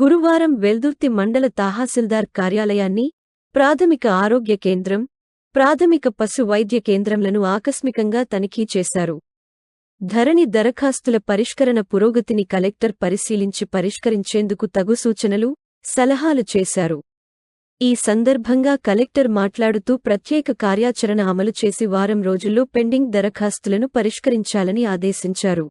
గురువారం వెల్దుర్తి మండల తహసీల్దార్ కార్యాలయాన్ని ప్రాథమిక ఆరోగ్య కేంద్రం ప్రాథమిక పశు వైద్య కేంద్రంలను ఆకస్మికంగా తనిఖీ చేశారు. ధరణి దరఖాస్తుల పరిష్కరణ పురోగతిని కలెక్టర్ పరిశీలించి పరిష్కరించేందుకు తగు సూచనలు సలహాలు చేశారు. ఈ సందర్భంగా కలెక్టర్ మాట్లాడుతూ ప్రత్యేక కార్యాచరణ అమలు చేసి వారం రోజుల్లో పెండింగ్ దరఖాస్తులను పరిష్కరించాలని ఆదేశించారు.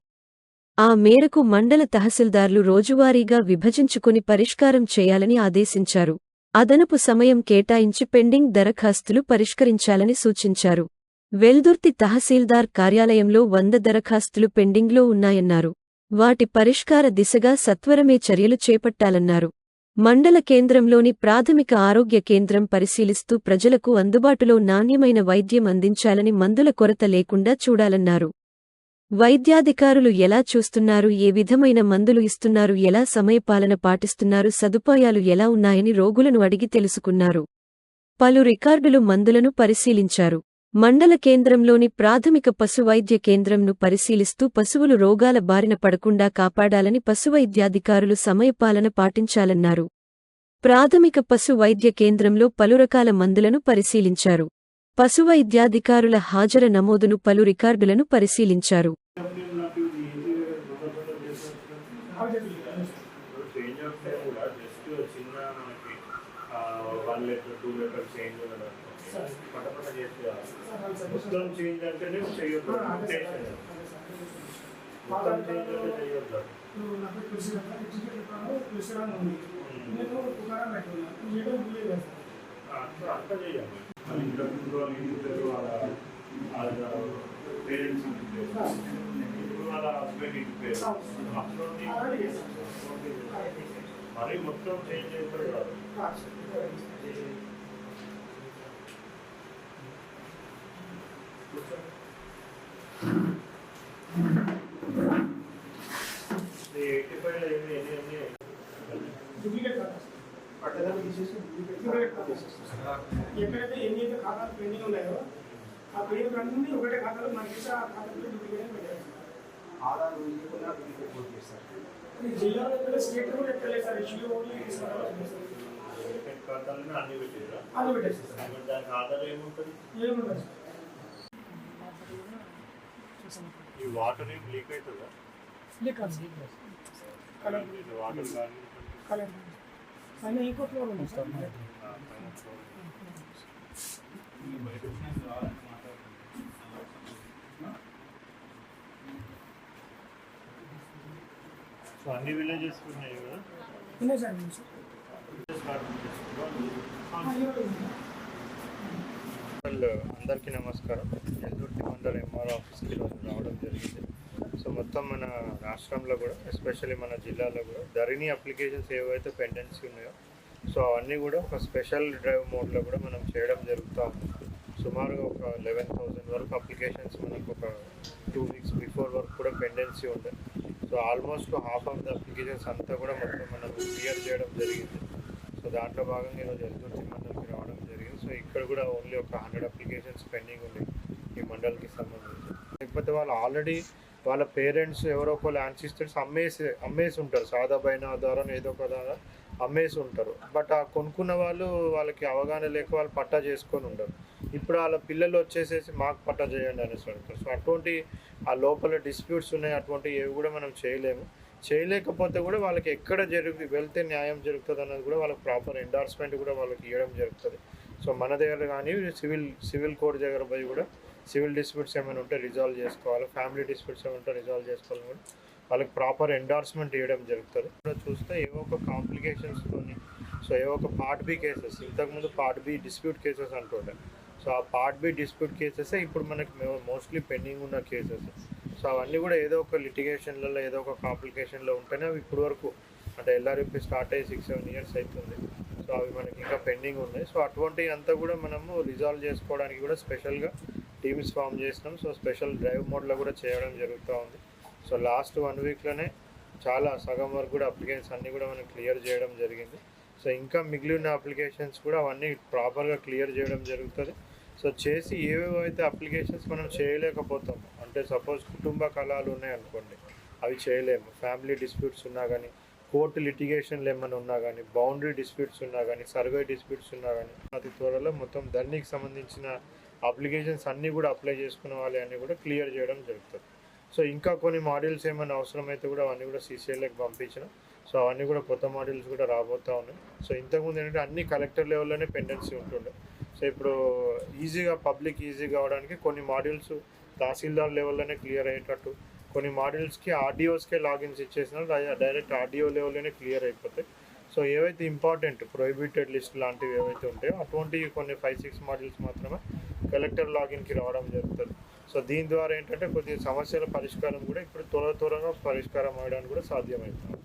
ఆ మేరకు మండల తహసీల్దార్లు రోజువారీగా విభజించుకుని పరిష్కారం చేయాలని ఆదేశించారు. అదనపు సమయం కేటాయించి పెండింగ్ దరఖాస్తులు పరిష్కరించాలని సూచించారు. వెల్దుర్తి తహసీల్దార్ కార్యాలయంలో వంద దరఖాస్తులు పెండింగ్లో ఉన్నాయన్నారు. వాటి పరిష్కార దిశగా సత్వరమే చర్యలు చేపట్టాలన్నారు. మండల కేంద్రంలోని ప్రాథమిక ఆరోగ్య కేంద్రం పరిశీలిస్తూ ప్రజలకు అందుబాటులో నాణ్యమైన వైద్యం అందించాలని మందుల కొరత లేకుండా చూడాలన్నారు. వైద్యాధికారులు ఎలా చూస్తున్నారు ఏ విధమైన మందులు ఇస్తున్నారు ఎలా సమయపాలన పాటిస్తున్నారు సదుపాయాలు ఎలా ఉన్నాయని రోగులను అడిగి తెలుసుకున్నారు. పలు రికార్డులు మందులను పరిశీలించారు. మండల కేంద్రంలోని ప్రాథమిక పశువైద్య కేంద్రంను పరిశీలిస్తూ పశువులు రోగాల బారిన పడకుండా కాపాడాలని పశువైద్యాధికారులు సమయపాలన పాటించాలన్నారు. ప్రాథమిక పశు వైద్య కేంద్రంలో పలు రకాల మందులను పరిశీలించారు. పశువైద్యాధికారుల హాజర నమోదును పలు రికార్డులను పరిశీలించారు. అంతా చేయాలి చేయాలి అది ఇంతకుముందు వాళ్ళ పేరెంట్స్ ఇప్పుడు వాళ్ళ హస్బెండ్ ఇంటి పేరు అప్పుడు మరి మొత్తం చేంజ్ అయిపోయి కాదు ఫైవ్ ఎన్ని ఎన్ని ఎన్ని డూప్లికేట్ ఖాతా పట్టదాన్ని తీసేసి డూప్లికేట్ ఖాతా ఎక్కడైతే ఎన్ని ఖాతాలు పెండింగ్ ఉన్నాయో ఆ పేరు అన్ని ఒకటే ఖాతాలో మనకి ఆ ఖాతాలో డూప్లికేట్ పెట్టారు. ఆధార్ లేకుండా డూప్లికేట్ పోటీ చేస్తారు? జిల్లాలో ఎక్కడ స్టేట్ కూడా ఎక్కడ లేదు సార్. ఇష్యూ ఓన్లీ ఖాతాలను అన్ని పెట్టారా? అది పెట్టేసి సార్. దానికి ఆధార్ ఏముంటుంది? ఏముండదు ఈ వాటర్ ఏం లీక్ అవుతుందా. కలర్ ఇది వాటర్ కానీ కలర్ పైన ఇంకో ఫ్లోర్ ఉంది సార్ సో అన్ని విలేజెస్ ఉన్నాయి కదా? ఉన్నాయి సార్ అందరికీ నమస్కారం. ఎల్దుర్తి మండల ఎంఆర్ ఆఫీస్కి రావడం జరిగింది. సో మొత్తం మన రాష్ట్రంలో కూడా ఎస్పెషల్లీ మన జిల్లాలో కూడా ధరణి అప్లికేషన్స్ ఏవైతే పెండెన్సీ ఉన్నాయో సో అవన్నీ కూడా ఒక స్పెషల్ డ్రైవ్ మోడ్లో కూడా మనం చేయడం జరుగుతూ ఉంది. సుమారుగా ఒక లెవెన్ థౌజండ్ వరకు అప్లికేషన్స్ మనకు ఒక టూ వీక్స్ బిఫోర్ వరకు కూడా పెండెన్సీ ఉండే so almost half of the applications అంతా కూడా మొత్తం మనం క్లియర్ చేయడం జరిగింది. సో దాంట్లో భాగంగా ఈరోజు ఎల్దుర్తి మండలికి రావడం జరిగింది. సో ఇక్కడ కూడా ఓన్లీ ఒక హండ్రెడ్ అప్లికేషన్స్ పెండింగ్ ఉన్నాయి ఈ మండలికి సంబంధించి. లేకపోతే వాళ్ళు ఆల్రెడీ వాళ్ళ పేరెంట్స్ ఎవరో ఒకళ్ళు యాన్సిస్టర్స్ అమ్మేసి అమ్మేసి ఉంటారు సాదా బైనా ద్వారా ఏదో ఒక ద్వారా అమ్మేసి ఉంటారు బట్ ఆ కొనుక్కున్న వాళ్ళు వాళ్ళకి అవగాహన లేక వాళ్ళు పట్టా చేసుకొని ఉండరు. ఇప్పుడు వాళ్ళ పిల్లలు వచ్చేసేసి మాకు పట్టా చేయండి అనేసి అంటారు. సో అటువంటి ఆ లోపల డిస్ప్యూట్స్ ఉన్నాయి. అటువంటి ఏవి కూడా మనం చేయలేము. చేయలేకపోతే కూడా వాళ్ళకి ఎక్కడ జరుగు వెళ్తే న్యాయం జరుగుతుంది అన్నది కూడా వాళ్ళకి ప్రాపర్ ఎండార్స్మెంట్ కూడా వాళ్ళకి ఇవ్వడం జరుగుతుంది. సో మన దగ్గర కానీ సివిల్ సివిల్ కోర్ట్ దగ్గర పోయి కూడా సివిల్ డిస్ప్యూట్స్ ఏమైనా ఉంటే రిజాల్వ్ చేసుకోవాలి. ఫ్యామిలీ డిస్ప్యూట్స్ ఏమైనా ఉంటే రిజాల్వ్ చేసుకోవాలి కూడా వాళ్ళకి ప్రాపర్ ఎండార్స్మెంట్ ఇవ్వడం జరుగుతుంది. ఇప్పుడు చూస్తే ఏవో ఒక కాంప్లికేషన్స్తోని సో ఏవో ఒక పార్ట్ బి కేసెస్ ఇంతకుముందు పార్ట్ బి డిస్ప్యూట్ కేసెస్ అంటుండే. సో ఆ పార్ట్ బి డిస్ప్యూట్ కేసెస్ ఇప్పుడు మనకి మోస్ట్లీ పెండింగ్ ఉన్న కేసెస్ సో అవన్నీ కూడా ఏదో ఒక లిటిగేషన్లలో ఏదో ఒక కాంప్లికేషన్లో ఉంటేనే అవి ఇప్పుడు వరకు అంటే ఎల్ఆర్ఎంపీ స్టార్ట్ అయ్యి సిక్స్ సెవెన్ ఇయర్స్ అవుతుంది సో అవి మనకి ఇంకా పెండింగ్ ఉన్నాయి. సో అటువంటివి అంతా కూడా మనము రిజాల్వ్ చేసుకోవడానికి కూడా స్పెషల్గా టీమ్స్ ఫామ్ చేసినాం. సో స్పెషల్ డ్రైవ్ మోడ్లో కూడా చేయడం జరుగుతూ ఉంది. సో లాస్ట్ వన్ వీక్లోనే చాలా సగం వరకు కూడా అప్లికేషన్స్ అన్నీ కూడా మనం క్లియర్ చేయడం జరిగింది. సో ఇంకా మిగిలిన అప్లికేషన్స్ కూడా అవన్నీ ప్రాపర్గా క్లియర్ చేయడం జరుగుతుంది. సో చేసి ఏవేవో అయితే అప్లికేషన్స్ మనం చేయలేకపోతాము అంటే సపోజ్ కుటుంబ కళాలు ఉన్నాయి అనుకోండి అవి చేయలేము. ఫ్యామిలీ డిస్ప్యూట్స్ ఉన్నా కానీ కోర్టు లిటిగేషన్లు ఏమైనా ఉన్నా కానీ బౌండరీ డిస్ప్యూట్స్ ఉన్నా కానీ సర్వే డిస్ప్యూట్స్ ఉన్నా కానీ అతి త్వరలో మొత్తం ధర్నీకి సంబంధించిన అప్లికేషన్స్ అన్నీ కూడా అప్లై చేసుకున్న వాళ్ళు అన్నీ కూడా క్లియర్ చేయడం జరుగుతుంది. సో ఇంకా కొన్ని మాడ్యూల్స్ ఏమైనా అవసరమైతే కూడా అవన్నీ కూడా సీసీఎల్కి పంపించిన. సో అవన్నీ కూడా కొత్త మాడ్యూల్స్ కూడా రాబోతూ ఉన్నాయి. సో ఇంతకుముందు ఏంటంటే అన్ని కలెక్టర్ లెవెల్లోనే పెండెన్సీ ఉంటుండే. సో ఇప్పుడు ఈజీగా పబ్లిక్ ఈజీగా అవడానికి కొన్ని మాడ్యూల్స్ తహసీల్దార్ లెవెల్లోనే క్లియర్ అయ్యేటట్టు కొన్ని మాడ్యూల్స్కి ఆర్డీఓస్కే లాగిన్స్ ఇచ్చేసిన డైరెక్ట్ ఆర్డీఓ లెవెల్లోనే క్లియర్ అయిపోతాయి. సో ఏవైతే ఇంపార్టెంట్ ప్రొహిబిటెడ్ లిస్ట్ లాంటివి ఏవైతే ఉంటాయో అటువంటి కొన్ని ఫైవ్ సిక్స్ మాడ్యూల్స్ మాత్రమే కలెక్టర్ లాగిన్కి రావడం జరుగుతుంది. సో దీని ద్వారా ఏంటంటే కొద్దిగా సమస్యల పరిష్కారం కూడా ఇప్పుడు త్వర త్వరగా పరిష్కారం అవ్వడానికి కూడా సాధ్యమవుతుంది.